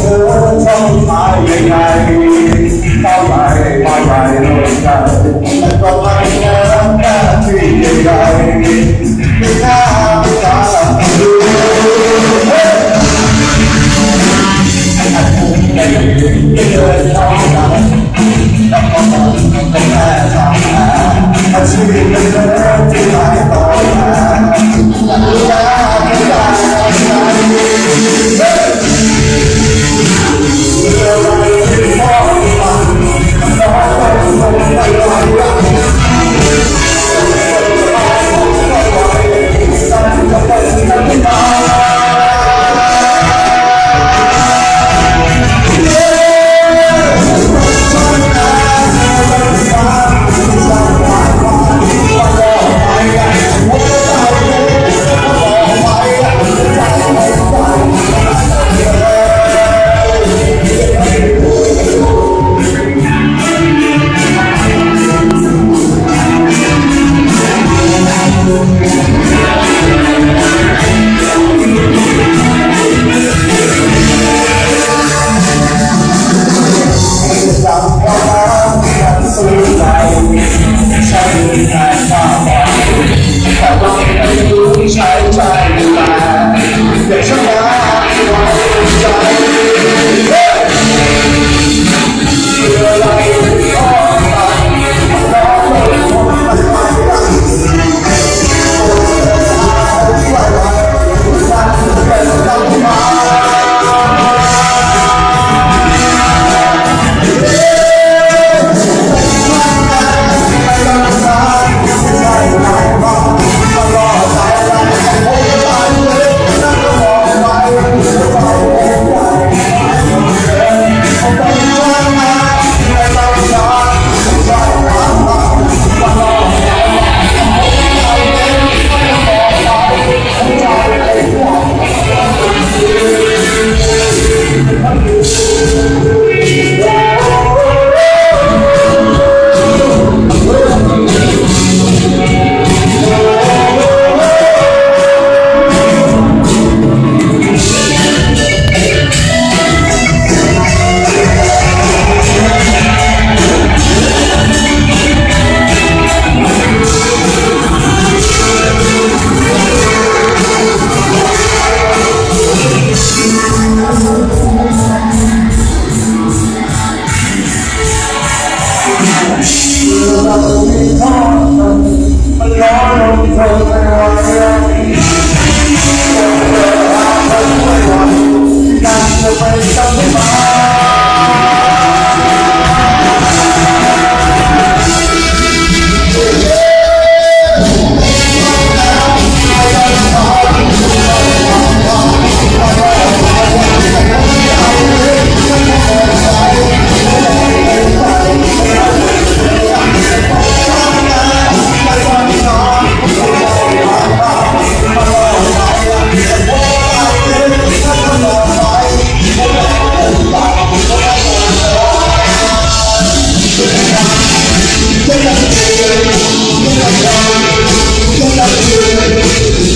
เธอทำองตายยังไงต้องไปไปไปลงใจก็ไปนะหน้าที่ยังไงไม่น่าไม่ตาดูไม่เคยชอบกันแต่ก็ต้องต้องแค่ทำแม่อาชีพเป็นเรื่องที่หลต่อ Thank you.